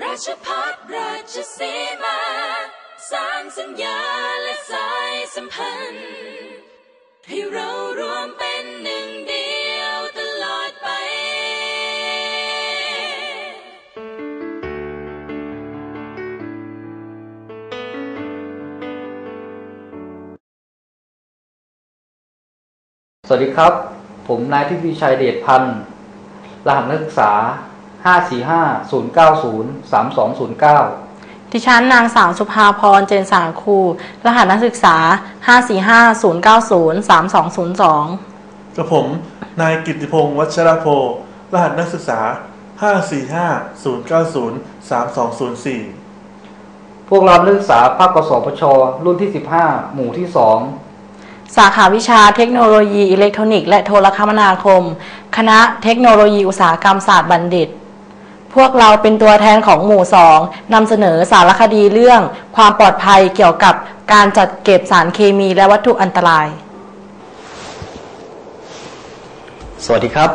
ราชพัฒราชสีมา สร้างสัญญาและสายสัมพันธ์ ให้เรารวมเป็นหนึ่งเดียวตลอดไป สวัสดีครับ ผมนายทิพย์ชัยเดชพันธ์รหัสนักศึกษา 545-090-3209ดิฉันนางสาวสุภาพรเจนสารครูรหัสนักศึกษา 545-090-3202 กับผม นายกิตติพงศ์วัชรโพรหัสนักศึกษา 545-090-3204 พวกเรานักศึกษาภาคกศพช รุ่นที่ 15 หมู่ที่สาขาวิชาเทคโนโลยีอิเล็กทรอนิกส์และโทรคมนาคม คณะเทคโนโลยีอุตสาหกรรมศาสตร์บัณฑิต พวกเราเป็นตัวแทนของหมู่สองนำเสนอสารคดีเรื่อง ความปลอดภัยเกี่ยวกับการจัดเก็บสารเคมีและวัตถุอันตราย สวัสดีครับ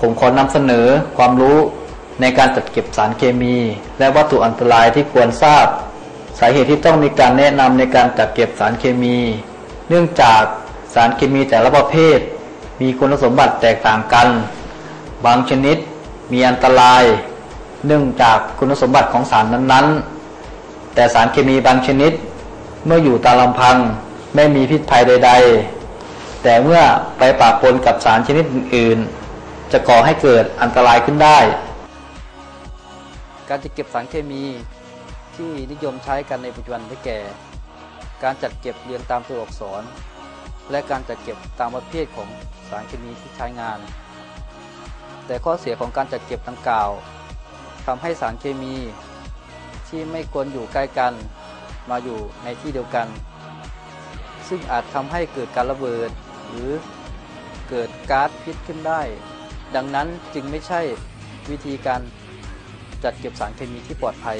ผมขอนำเสนอความรู้ในการจัดเก็บสารเคมี และวัตถุอันตรายที่ควรทราบ สาเหตุที่ต้องมีการแนะนำในการจัดเก็บสารเคมี เนื่องจากสารเคมีแต่ละประเภท มีคุณสมบัติแตกต่างกัน บางชนิด มีอันตรายเนื่องจากคุณสมบัติของสารนั้นๆ แต่สารเคมีบางชนิด เมื่ออยู่ตามลำพังไม่มีพิษภัยใด ๆ แต่เมื่อไปปะปนกับสารชนิดอื่นๆจะก่อให้เกิดอันตรายขึ้นได้ การจัดเก็บสารเคมีที่นิยมใช้กันในปัจจุบันได้แก่ การจัดเก็บเรียงตามตัวอักษร และการจัดเก็บตามประเภทของสารเคมีที่ใช้งาน แต่ข้อเสียของการจัดเก็บดังกล่าวทำให้สารเคมี ที่ไม่ควรอยู่ใกล้กันมาอยู่ในที่เดียวกัน ซึ่งอาจทำให้เกิดการระเบิด หรือเกิดก๊าซพิษขึ้นได้ ดังนั้นจึงไม่ใช่วิธีการจัดเก็บสารเคมีที่ปลอดภัย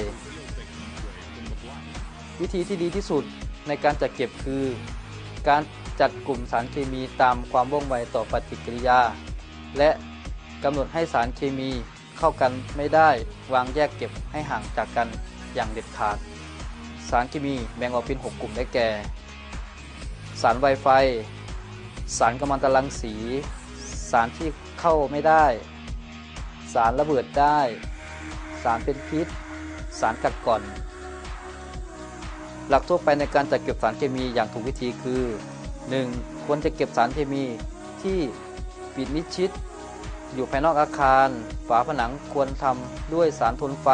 วิธีที่ดีที่สุดในการจัดเก็บคือ การจัดกลุ่มสารเคมีตามความว่องไวต่อปฏิกิริยา และ กำหนดให้สารเคมีเข้ากันไม่ได้วางแยกเก็บให้ห่างจากกันอย่างเด็ดขาด สารเคมีแบ่งออกเป็น 6 กลุ่มได้แก่ สารไวไฟ สารกัมมันตรังสี สารที่เข้าไม่ได้ สารระเบิดได้ สารเป็นพิษ สารกัดก่อน หลักทั่วไปในการจัดเก็บสารเคมีอย่างถูกวิธีคือ 1. ควรจะเก็บสารเคมีที่ปิดมิดชิด อยู่ภายนอกอาคาร ฝาผนังควรทำด้วยสารทนไฟ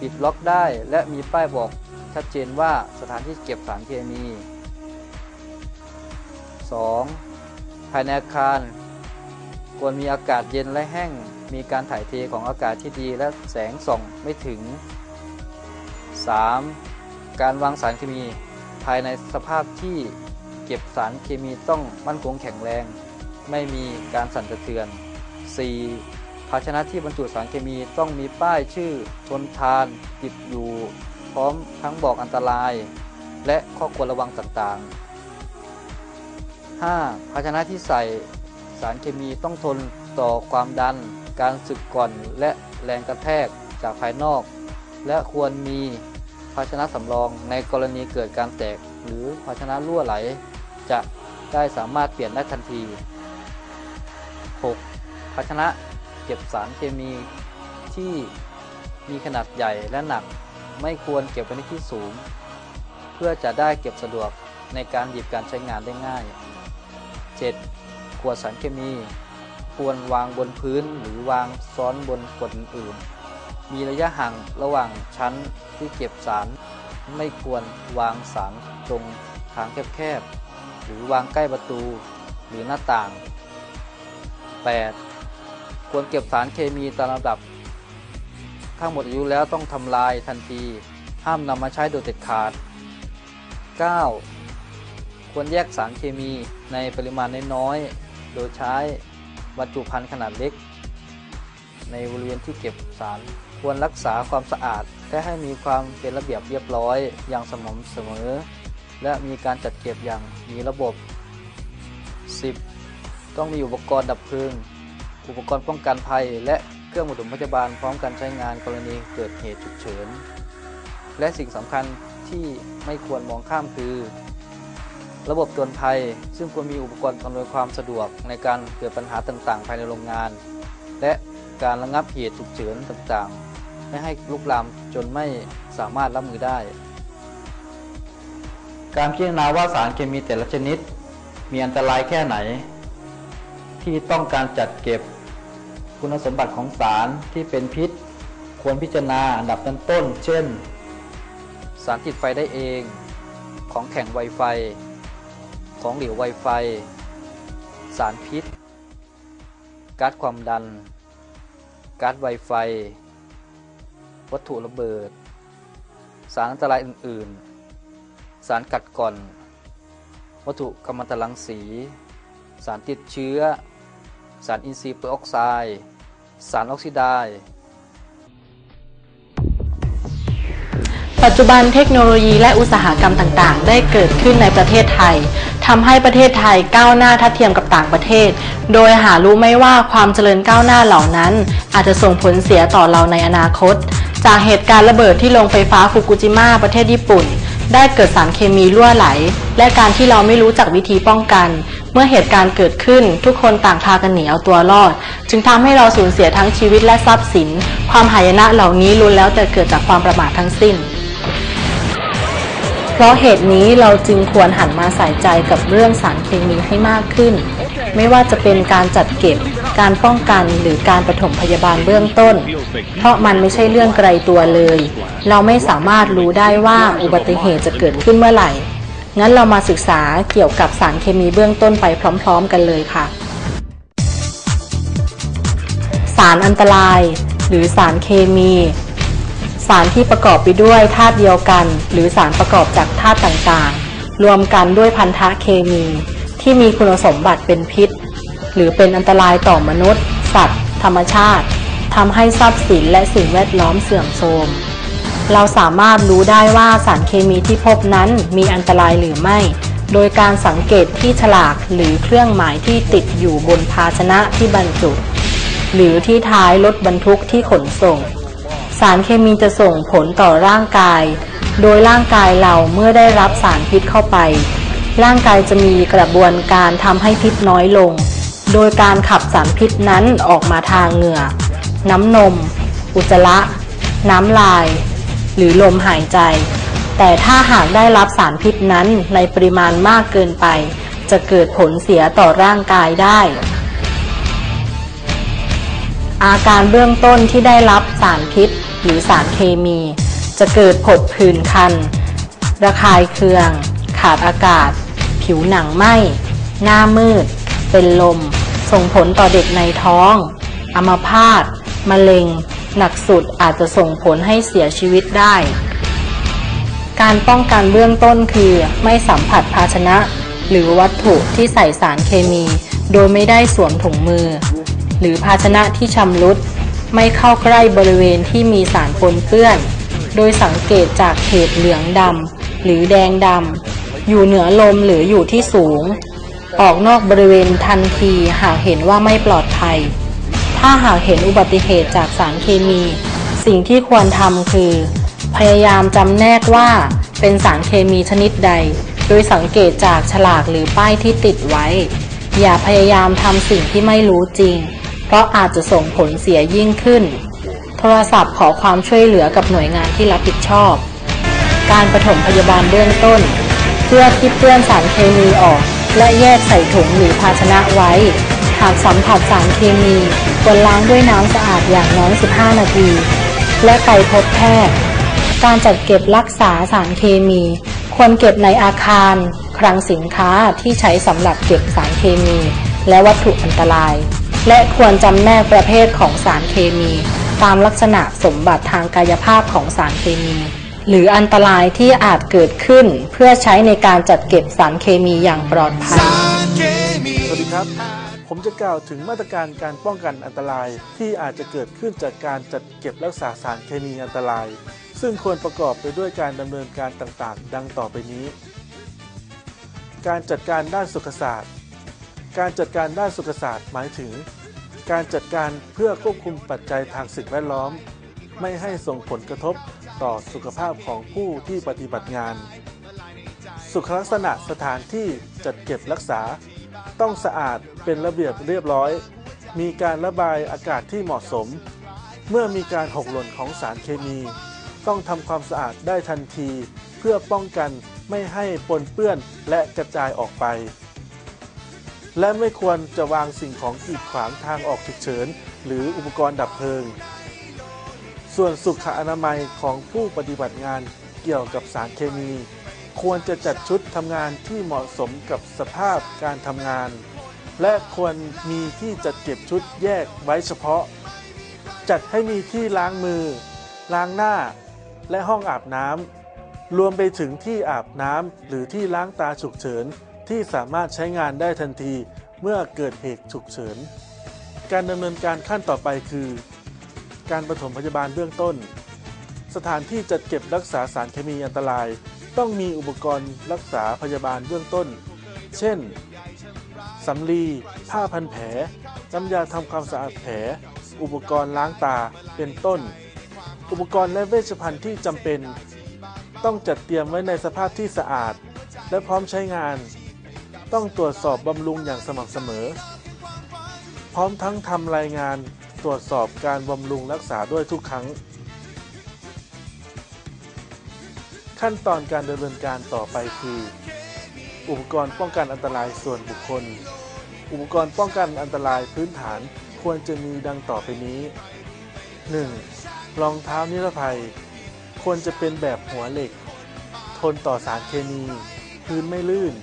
ปิดล็อกได้และมีป้ายบอกชัดเจนว่าสถานที่เก็บสารเคมี 2. ภายในอาคาร ควรมีอากาศเย็นและแห้ง มีการถ่ายเทของอากาศที่ดีและแสงส่องไม่ถึง 3. การวางสารเคมี ภายในสภาพที่เก็บสารเคมีต้องมั่นคงแข็งแรง ไม่มีการสั่นสะเทือน 4. ภาชนะที่บรรจุสารเคมีต้องมีป้ายชื่อทนทาน ติดอยู่ พร้อมทั้งบอกอันตราย และข้อควรระวังต่างๆ 5. ภาชนะที่ใส่สารเคมีต้องทนต่อความดัน การสึกก่อนและแรงกระแทกจากภายนอก และควรมีภาชนะสำรองในกรณีเกิดการแตก หรือภาชนะรั่วไหล จะได้สามารถเปลี่ยนได้ทันที 6. ภาชนะเก็บสารเคมีที่มีขนาดใหญ่และหนัก ไม่ควรเก็บไว้ในที่สูง เพื่อจะได้เก็บสะดวกในการหยิบการใช้งานได้ง่าย 7. ขวดสารเคมี ควรวางบนพื้นหรือวางซ้อนบนขวดอื่น มีระยะห่างระหว่างชั้นที่เก็บสาร ไม่ควรวางสารตรงทางแคบๆหรือวางใกล้ประตูหรือหน้าต่าง 8. ควรเก็บสารเคมีตามลำดับข้างหมดอายุแล้วต้องทำลายทันที ห้ามนำมาใช้โดยเด็ดขาด 9. ควรแยกสารเคมีในปริมาณน้อยๆ โดยใช้บรรจุภัณฑ์ขนาดเล็ก ในบริเวณที่เก็บสาร ควรรักษาความสะอาด และให้มีความเป็นระเบียบเรียบร้อยอย่างสม่ำเสมอ และมีการจัดเก็บอย่างมีระบบ 10. ต้องมีอุปกรณ์ดับเพลิง อุปกรณ์ป้องกันภัย และเครื่องปฐมพยาบาลพร้อมกันใช้งานกรณีเกิดเหตุฉุกเฉิน และสิ่งสำคัญที่ไม่ควรมองข้ามคือ ระบบเตือนภัย ซึ่งควรมีอุปกรณ์อำนวยความสะดวกในการเกิดปัญหาต่างๆ ภายในโรงงาน และการระงับเหตุฉุกเฉินต่างๆ ไม่ให้ลุกลามจนไม่สามารถรับมือได้ การพิจารณาว่าสารเคมีแต่ละชนิด มีอันตรายแค่ไหน ที่ต้องการจัดเก็บ คุณสมบัติของสารที่เป็นพิษ ควรพิจารณาอันดับต้นๆเช่น สารติดไฟได้เอง ของแข็งไวไฟ ของเหลวไวไฟ สารพิษก๊าซความดันก๊าซไวไฟ วัตถุระเบิด สารอันตรายอื่น ๆ สารกัดก่อน วัตถุกัมมันตรังสี สารติดเชื้อ สารอินทรีย์เปอร์ออกไซด์ สารออกซิไดซ์ปัจจุบันเทคโนโลยีและอุตสาหกรรมต่างๆ ได้เกิดขึ้นในประเทศไทยทำให้ประเทศไทยก้าวหน้าทัดเทียมกับต่างประเทศ โดยหารู้ไม่ว่าความเจริญก้าวหน้าเหล่านั้น อาจจะส่งผลเสียต่อเราในอนาคต จากเหตุการณ์ระเบิดที่โรงไฟฟ้าฟุกุจิมะประเทศญี่ปุ่น ได้เกิดสารเคมีรั่วไหล และการที่เราไม่รู้จักวิธีป้องกัน เมื่อเหตุการณ์เกิดขึ้น ทุกคนต่างพากันหนีเอาตัวรอด จึงทำให้เราสูญเสียทั้งชีวิตและทรัพย์สิน ความหายนะเหล่านี้ล้วนแล้วแต่เกิดจากความประมาททั้งสิ้น เพราะเหตุนี้เราจึงควรหันมาใส่ใจกับเรื่องสารเคมีให้มากขึ้น ไม่ว่าจะเป็นการจัดเก็บ การป้องกันหรือการปฐมพยาบาลเบื้องต้น เพราะมันไม่ใช่เรื่องไกลตัวเลย เราไม่สามารถรู้ได้ว่าอุบัติเหตุจะเกิดขึ้นเมื่อไหร่ งั้นเรามาศึกษาเกี่ยวกับสารเคมีเบื้องต้นไปพร้อม ๆ กันเลยค่ะ สารอันตราย หรือสารเคมี สารที่ประกอบไปด้วยธาตุเดียวกัน หรือสารประกอบจากธาตุต่างๆ รวมกันด้วยพันธะเคมี ที่มีคุณสมบัติเป็นพิษ หรือเป็นอันตรายต่อมนุษย์ สัตว์ ธรรมชาติทำให้ทรัพย์สินและสิ่งแวดล้อมเสื่อมโทรม เราสามารถรู้ได้ว่าสารเคมีที่พบนั้นมีอันตรายหรือไม่ โดยการสังเกตที่ฉลากหรือเครื่องหมายที่ติดอยู่บนภาชนะที่บรรจุ หรือที่ท้ายรถบรรทุกที่ขนส่ง สารเคมีจะส่งผลต่อร่างกาย โดยร่างกายเราเมื่อได้รับสารพิษเข้าไป ร่างกายจะมีกระบวนการทำให้พิษน้อยลง โดยการขับสารพิษนั้นออกมาทางเหงื่อ น้ำนม อุจจาระ น้ำลาย หรือลมหายใจ แต่ถ้าหากได้รับสารพิษนั้นในปริมาณมากเกินไป จะเกิดผลเสียต่อร่างกายได้ อาการเบื้องต้นที่ได้รับสารพิษหรือสารเคมี จะเกิดผดผื่นคัน ระคายเคือง ขาดอากาศ ผิวหนังไหม้ หน้ามืด เป็นลม ส่งผลต่อเด็กในท้อง อัมพาตมะเร็ง หนักสุดอาจจะส่งผลให้เสียชีวิตได้ การป้องกันเบื้องต้นคือไม่สัมผัสภาชนะ หรือวัตถุที่ใส่สารเคมี โดยไม่ได้สวมถุงมือ หรือภาชนะที่ชำรุด ไม่เข้าใกล้บริเวณที่มีสารปนเปื้อน โดยสังเกตจากเขตเหลืองดำหรือแดงดำอยู่เหนือลมหรืออยู่ที่สูง ออกนอกบริเวณทันทีหากเห็นว่าไม่ปลอดภัย ถ้าหากเห็นอุบัติเหตุจากสารเคมี สิ่งที่ควรทำคือ พยายามจำแนกว่าเป็นสารเคมีชนิดใด โดยสังเกตจากฉลากหรือป้ายที่ติดไว้ อย่าพยายามทำสิ่งที่ไม่รู้จริง เพราะอาจจะส่งผลเสียยิ่งขึ้น โทรศัพท์ขอความช่วยเหลือกับหน่วยงานที่รับผิดชอบ การปฐมพยาบาลเบื้องต้น เพื่อที่เปื้อนสารเคมีออก และแยกใส่ถุงหรือภาชนะไว้ หากสัมผัสสารเคมีควรล้างด้วยน้ำสะอาดอย่างน้อย 15 นาที และไปพบแพทย์ การจัดเก็บรักษาสารเคมี ควรเก็บในอาคาร คลังสินค้าที่ใช้สำหรับเก็บสารเคมี และวัตถุอันตราย และควรจำแนกประเภทของสารเคมี ตามลักษณะสมบัติทางกายภาพของสารเคมีหรืออันตรายที่อาจเกิดขึ้นเพื่อใช้ในการจัดเก็บสารเคมีอย่างปลอดภัย สวัสดีครับ ผมจะกล่าวถึงมาตรการการป้องกันอันตรายที่อาจจะเกิดขึ้นจากการจัดเก็บรักษาสารเคมีอันตราย ซึ่งควรประกอบไปด้วยการดำเนินการต่างๆ ดังต่อไปนี้ การจัดการด้านสุขศาสตร์ การจัดการด้านสุขศาสตร์หมายถึง การจัดการเพื่อควบคุมปัจจัยทางสิ่งแวดล้อม ไม่ให้ส่งผลกระทบต่อสุขภาพของผู้ที่ปฏิบัติงาน สุขลักษณะสถานที่จัดเก็บรักษา ต้องสะอาดเป็นระเบียบเรียบร้อย มีการระบายอากาศที่เหมาะสม เมื่อมีการหกหล่นของสารเคมี ต้องทำความสะอาดได้ทันที เพื่อป้องกันไม่ให้ปนเปื้อนและกระจายออกไป และไม่ควรจะวางสิ่งของกีดขวางทางออกฉุกเฉิน หรืออุปกรณ์ดับเพลิง ส่วนสุขอนามัยของผู้ปฏิบัติงานเกี่ยวกับสารเคมี ควรจะจัดชุดทำงานที่เหมาะสมกับสภาพการทำงาน และควรมีที่จัดเก็บชุดแยกไว้เฉพาะ จัดให้มีที่ล้างมือ ล้างหน้า และห้องอาบน้ำรวมไปถึงที่อาบน้ำหรือที่ล้างตาฉุกเฉินที่สามารถใช้งานได้ทันทีเมื่อเกิดเหตุฉุกเฉิน การดำเนินการขั้นต่อไปคือ การปฐมพยาบาลเบื้องต้น สถานที่จัดเก็บรักษาสารเคมีอันตราย ต้องมีอุปกรณ์รักษาพยาบาลเบื้องต้น เช่น สำลี ผ้าพันแผล น้ำยาทำความสะอาดแผล อุปกรณ์ล้างตา เป็นต้น อุปกรณ์และเวชภัณฑ์ที่จำเป็น ต้องจัดเตรียมไว้ในสภาพที่สะอาด และพร้อมใช้งาน ต้องตรวจสอบบำรุงอย่างสม่ำเสมอ พร้อมทั้งทำรายงานตรวจสอบการบำรุงรักษาด้วยทุกครั้ง ขั้นตอนการดำเนินการต่อไปคือ อุปกรณ์ป้องกันอันตรายส่วนบุคคล อุปกรณ์ป้องกันอันตรายพื้นฐานควรจะมีดังต่อไปนี้ 1. รองเท้านิรภัย ควรจะเป็นแบบหัวเหล็ก ทนต่อสารเคมี พื้นไม่ลื่น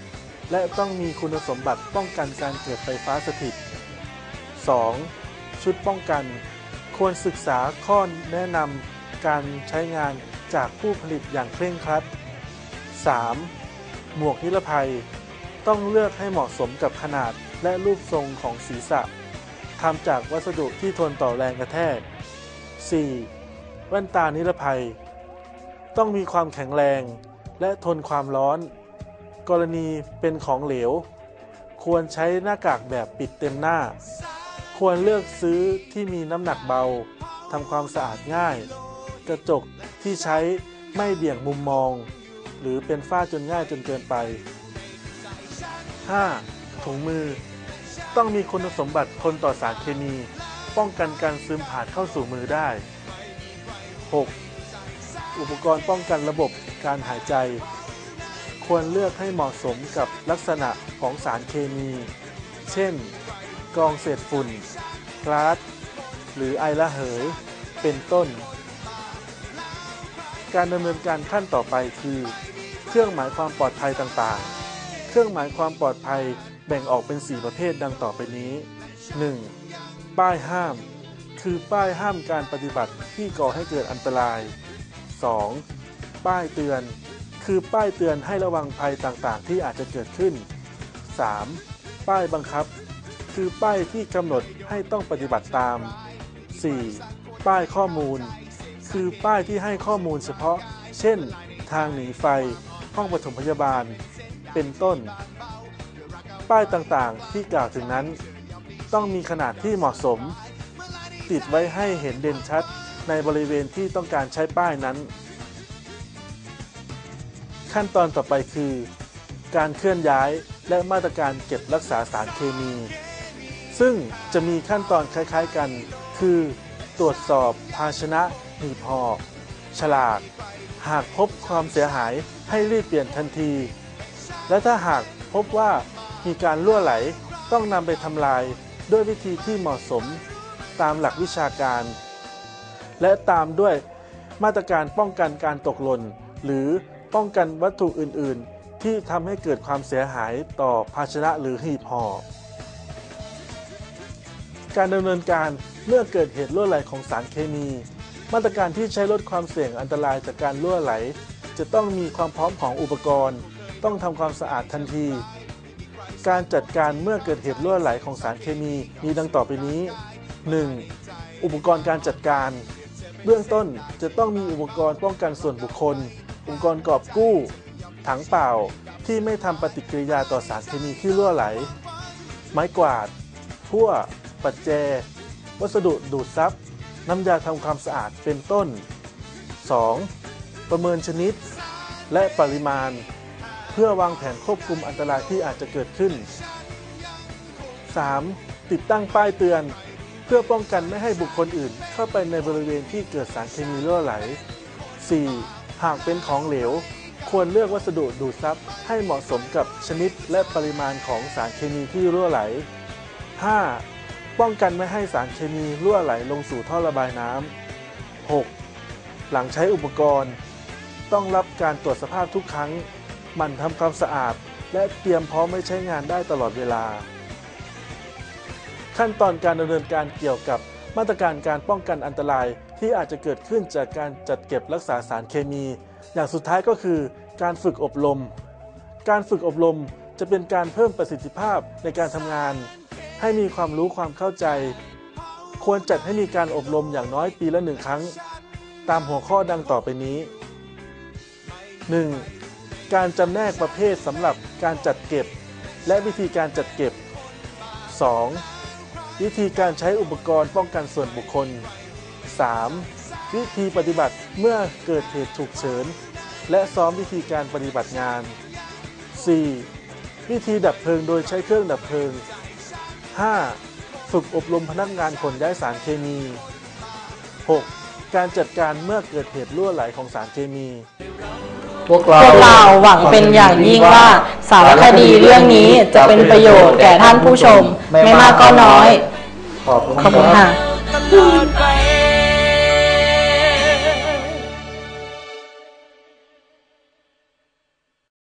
และต้องมีคุณสมบัติป้องกันการเกิดไฟฟ้าสถิต 2. ชุดป้องกัน ควรศึกษาข้อแนะนำการใช้งาน จากผู้ผลิตอย่างเคร่งครัด 3. หมวกนิรภัย ต้องเลือกให้เหมาะสมกับขนาดและรูปทรงของศีรษะทำจากวัสดุที่ทนต่อแรงกระแทก 4. แว่นตานิรภัย ต้องมีความแข็งแรง และทนความร้อน กรณีเป็นของเหลว ควรใช้หน้ากากแบบปิดเต็มหน้า ควรเลือกซื้อที่มีน้ำหนักเบาทำความสะอาดง่าย กระจกที่ใช้ไม่เบี่ยงมุมมอง หรือเป็นฝ้าจนง่ายจนเกินไป 5. ถุงมือ ต้องมีคุณสมบัติทนต่อสารเคมี ป้องกันการซึมผ่านเข้าสู่มือได้ 6. อุปกรณ์ป้องกันระบบการหายใจ ควรเลือกให้เหมาะสมกับลักษณะของสารเคมี เช่น กองเศษฝุ่นก๊าซหรือไอระเหย เป็นต้น การดำเนินการขั้นต่อไปคือ เครื่องหมายความปลอดภัยต่างๆ เครื่องหมายความปลอดภัยแบ่งออกเป็น 4 ประเภทดังต่อไปนี้ 1. ป้ายห้าม คือป้ายห้ามการปฏิบัติที่ก่อให้เกิดอันตราย 2. ป้ายเตือน คือป้ายเตือนให้ระวังภัยต่างๆ ที่อาจจะเกิดขึ้น 3. ป้ายบังคับ คือป้ายที่กำหนดให้ต้องปฏิบัติตาม 4. ป้ายข้อมูล คือป้ายที่ให้ข้อมูลเฉพาะ เช่น ทางหนีไฟ ห้องปฐมพยาบาล เป็นต้น ป้ายต่างๆที่กล่าวถึงนั้น ต้องมีขนาดที่เหมาะสม ติดไว้ให้เห็นเด่นชัดในบริเวณที่ต้องการใช้ป้ายนั้น ขั้นตอนต่อไปคือ การเคลื่อนย้ายและมาตรการเก็บรักษาสารเคมี ซึ่งจะมีขั้นตอนคล้ายๆกัน คือ ตรวจสอบภาชนะหีบห่อฉลาก หากพบความเสียหายให้รีบเปลี่ยนทันที และถ้าหากพบว่ามีการรั่วไหลต้องนำไปทำลายด้วยวิธีที่เหมาะสมตามหลักวิชาการ และตามด้วยมาตรการป้องกันการตกหล่น หรือป้องกันวัตถุอื่น ๆ ที่ทำให้เกิดความเสียหายต่อภาชนะหรือหีบห่อ การดำเนินการเมื่อเกิดเหตุรั่วไหลของสารเคมี มาตรการที่ใช้ลดความเสี่ยงอันตรายจากการรั่วไหล จะต้องมีความพร้อมของอุปกรณ์ ต้องทำความสะอาดทันที การจัดการเมื่อเกิดเหตุรั่วไหลของสารเคมีมีดังต่อไปนี้ 1. อุปกรณ์การจัดการ เบื้องต้นจะต้องมีอุปกรณ์ป้องกันส่วนบุคคล อุปกรณ์กอบกู้ ถังเปล่าที่ไม่ทำปฏิกิริยาต่อสารเคมีที่รั่วไหล ไม้กวาดพั่ว ปัจเจ วัสดุดูดซับ น้ำยาทำความสะอาดเป็นต้น 2. ประเมินชนิด และปริมาณ เพื่อวางแผนควบคุมอันตรายที่อาจจะเกิดขึ้น 3. ติดตั้งป้ายเตือน เพื่อป้องกันไม่ให้บุคคลอื่น เข้าไปในบริเวณที่เกิดสารเคมีรั่วไหล 4. หากเป็นของเหลว ควรเลือกวัสดุดูดซับให้เหมาะสมกับชนิดและปริมาณของสารเคมีที่รั่วไหล 5. ป้องกันไม่ให้สารเคมีรั่วไหลลงสู่ท่อระบายน้ำ 6. หลังใช้อุปกรณ์ ต้องรับการตรวจสภาพทุกครั้งหมั่นทำความสะอาด และเตรียมพร้อมไม่ใช้งานได้ตลอดเวลา ขั้นตอนการดำเนินการเกี่ยวกับมาตรการการป้องกันอันตรายที่อาจจะเกิดขึ้นจากการจัดเก็บรักษาสารเคมี อย่างสุดท้ายก็คือ การฝึกอบรม การฝึกอบรมจะเป็นการเพิ่มประสิทธิภาพในการทำงาน ให้มีความรู้ความเข้าใจ ควรจัดให้มีการอบรมอย่างน้อยปีละหนึ่งครั้ง ตามหัวข้อดังต่อไปนี้ 1. การจำแนกประเภทสำหรับการจัดเก็บ และวิธีการจัดเก็บ 2. วิธีการใช้อุปกรณ์ป้องกันส่วนบุคคล 3. วิธีปฏิบัติเมื่อเกิดเหตุฉุกเฉิน และซ้อมวิธีการปฏิบัติงาน 4. วิธีดับเพลิงโดยใช้เครื่องดับเพลิง 5. ฝึกอบรมพนักงานขนย้ายสารเคมี 6. การจัดการเมื่อเกิดเหตุรั่วไหลของสารเคมี พวกเราพวกเราหวังเป็นอย่างยิ่งว่าสารคดีเรื่องนี้จะเป็นประโยชน์แก่ท่านผู้ชม ไม่มากก็น้อย ขอบคุณขอบคุณรับค่ะ ตลอดไป